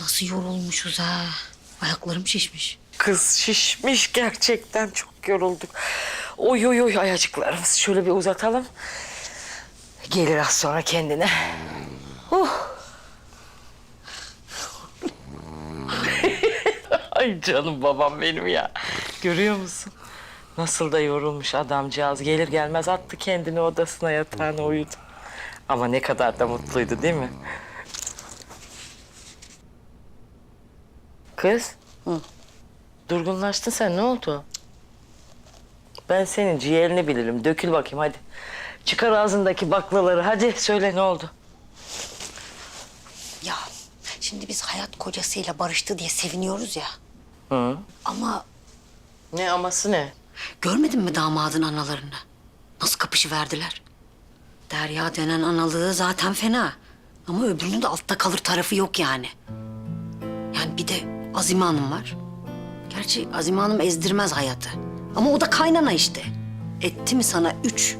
Nasıl yorulmuşuz ha. Ayaklarım şişmiş. Kız şişmiş gerçekten çok yorulduk. Oy oy oy ayacıklarımızı şöyle bir uzatalım. Gelir az sonra kendine. Uh. Ay canım babam benim ya. Görüyor musun? Nasıl da yorulmuş adamcağız. Gelir gelmez attı kendini odasına yatağına uyudu. Ama ne kadar da mutluydu değil mi? Kız. Durgunlaştın sen ne oldu? Ben senin ciğerini bilirim. Dökül bakayım hadi. Çıkar ağzındaki baklaları. Hadi söyle ne oldu? Ya şimdi biz hayat kocasıyla barıştı diye seviniyoruz ya. Hı. Ama Ne aması ne? görmedin mi damadın analarını? Nasıl kapışı verdiler? Derya denen analığı zaten fena. Ama öbürünün de altta kalır tarafı yok yani. Yani bir de Azime Hanım var. Gerçi Azime Hanım ezdirmez hayatı. Ama o da kaynana işte. Etti mi sana üç?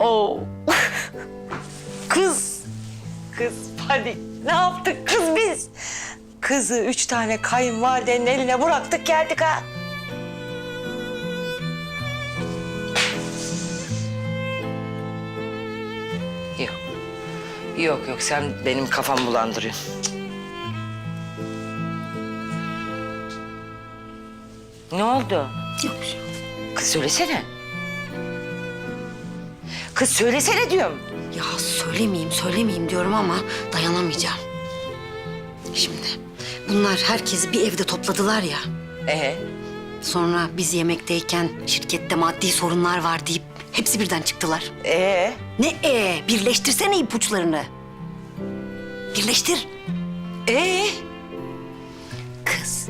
Oo. kız. Kız hadi. Ne yaptık kız biz? Kızı üç tane kayınvalidenin eline bıraktık geldik ha. Yok. Yok yok sen benim kafam bulandırıyorsun. Ne oldu? Yok bir şey. Kız söylesene. Kız söylesene diyorum. Ya söylemeyeyim, söylemeyeyim diyorum ama dayanamayacağım. Şimdi bunlar herkesi bir evde topladılar ya. Ee? Sonra biz yemekteyken şirkette maddi sorunlar var deyip hepsi birden çıktılar. Ee? Ne e? Birleştirsene ipuçlarını. Birleştir. Ee? Kız,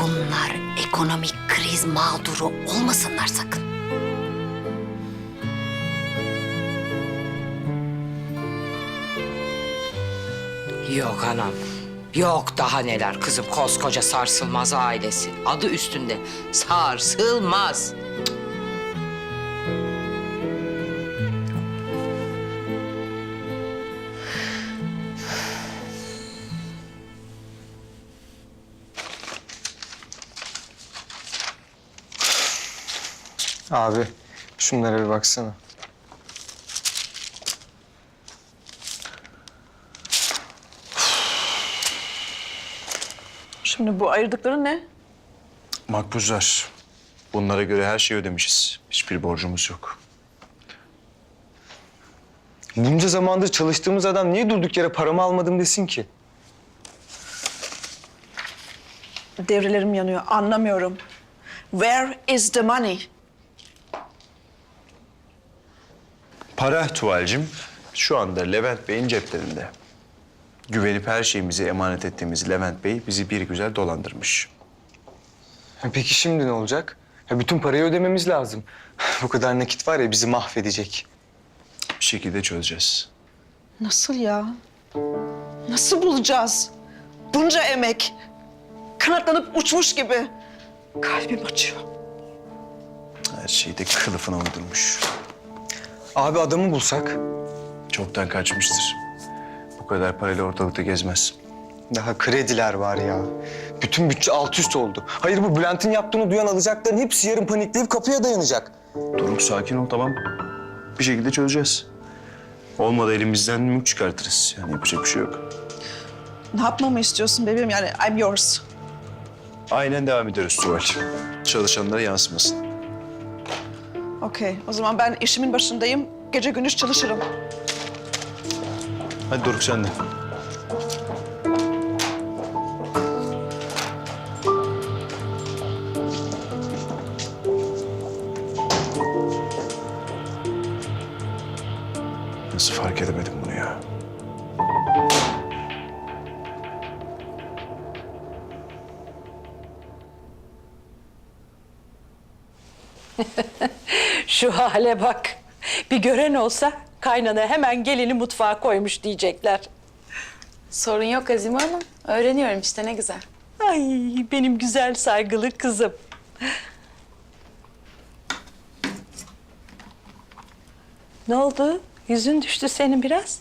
bunlar ekonomik kriz mağduru olmasınlar sakın. Yok anam. Yok daha neler kızım koskoca sarsılmaz ailesi. Adı üstünde sarsılmaz. Abi şunlara bir baksana. Şimdi bu ayırdıkları ne? Makbuzlar. Bunlara göre her şeyi ödemişiz. Hiçbir borcumuz yok. Bunca zamandır çalıştığımız adam niye durduk yere paramı almadım desin ki? Devrelerim yanıyor. Anlamıyorum. Where is the money? Para tuvalcim şu anda Levent Bey'in ceplerinde. Güvenip her şeyimizi emanet ettiğimiz Levent Bey bizi bir güzel dolandırmış. Peki şimdi ne olacak? Ya bütün parayı ödememiz lazım. Bu kadar nakit var ya bizi mahvedecek. Bir şekilde çözeceğiz. Nasıl ya? Nasıl bulacağız? Bunca emek. Kanatlanıp uçmuş gibi. Kalbim açıyor. Her şeyi de kılıfına uydurmuş. Abi adamı bulsak Çoktan kaçmıştır. Bu kadar parayla ortalıkta gezmez. daha krediler var ya. Bütün bütçe alt üst oldu. Hayır bu Bülent'in yaptığını duyan alacakların hepsi yarın panikleyip kapıya dayanacak. Doruk sakin ol tamam. Bir şekilde çözeceğiz. Olmadı elimizden mülk çıkartırız. Yani yapacak bir şey yok. Ne yapmamı istiyorsun bebeğim? Yani I'm yours. Aynen devam ediyoruz Tuval. Çalışanlara yansımasın. Okey. O zaman ben işimin başındayım. Gece gündüz çalışırım. Hadi Doruk sen de. Nasıl fark edemedim Şu hale bak. Bir gören olsa kaynana hemen gelini mutfağa koymuş diyecekler. Sorun yok Azime Hanım. Öğreniyorum işte ne güzel. Ay benim güzel saygılı kızım. Ne oldu? Yüzün düştü senin biraz.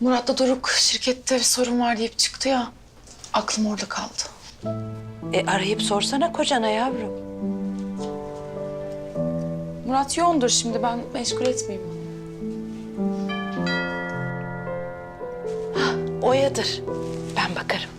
Murat'la Doruk şirkette bir sorun var deyip çıktı ya. Aklım orada kaldı. E arayıp sorsana kocana yavrum. Murat yoğundur şimdi ben meşgul etmeyeyim onu. Oya'dır. Ben bakarım.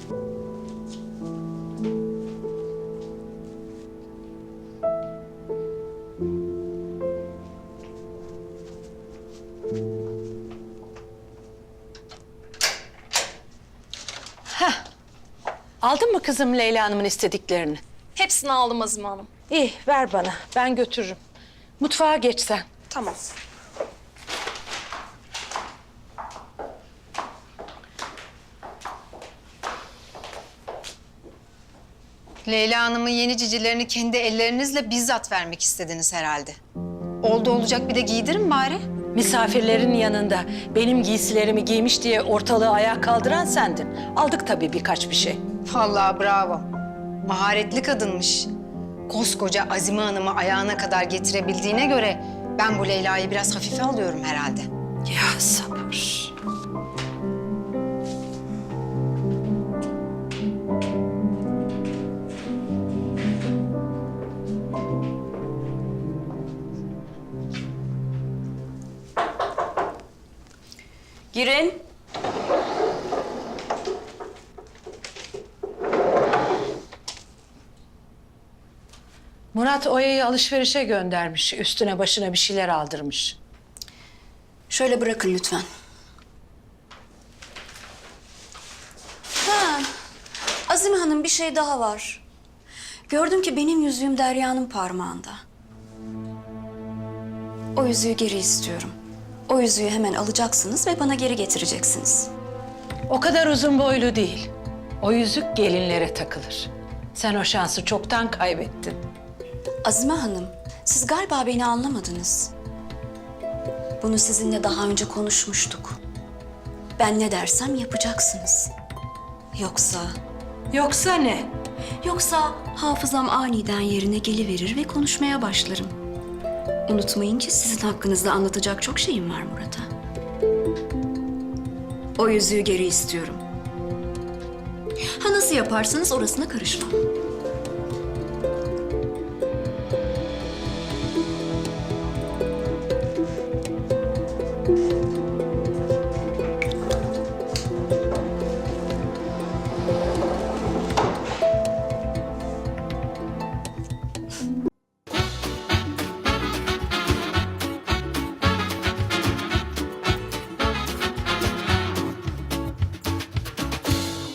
Aldın mı kızım Leyla Hanım'ın istediklerini? Hepsini aldım Azime Hanım. İyi ver bana ben götürürüm. Mutfağa geç sen. Tamam. Leyla Hanım'ın yeni cicilerini kendi ellerinizle bizzat vermek istediniz herhalde. Oldu olacak bir de giydirin bari. Misafirlerin yanında benim giysilerimi giymiş diye ortalığı ayağa kaldıran sendin. Aldık tabii birkaç bir şey. Vallahi bravo. Maharetli kadınmış. Koskoca Azime Hanım'ı ayağına kadar getirebildiğine göre ben bu Leyla'yı biraz hafife alıyorum herhalde. Ya sabır. Girin. Murat Oya'yı alışverişe göndermiş. Üstüne başına bir şeyler aldırmış. Şöyle bırakın lütfen. Ha, Azime Hanım bir şey daha var. Gördüm ki benim yüzüğüm Derya'nın parmağında. O yüzüğü geri istiyorum. O yüzüğü hemen alacaksınız ve bana geri getireceksiniz. O kadar uzun boylu değil. O yüzük gelinlere takılır. Sen o şansı çoktan kaybettin. Azime Hanım, siz galiba beni anlamadınız. Bunu sizinle daha önce konuşmuştuk. Ben ne dersem yapacaksınız. Yoksa, Yoksa ne? yoksa hafızam aniden yerine geliverir ve konuşmaya başlarım. Unutmayın ki sizin hakkınızda anlatacak çok şeyim var Murat'a. O yüzüğü geri istiyorum. Ha nasıl yaparsınız orasına karışmam.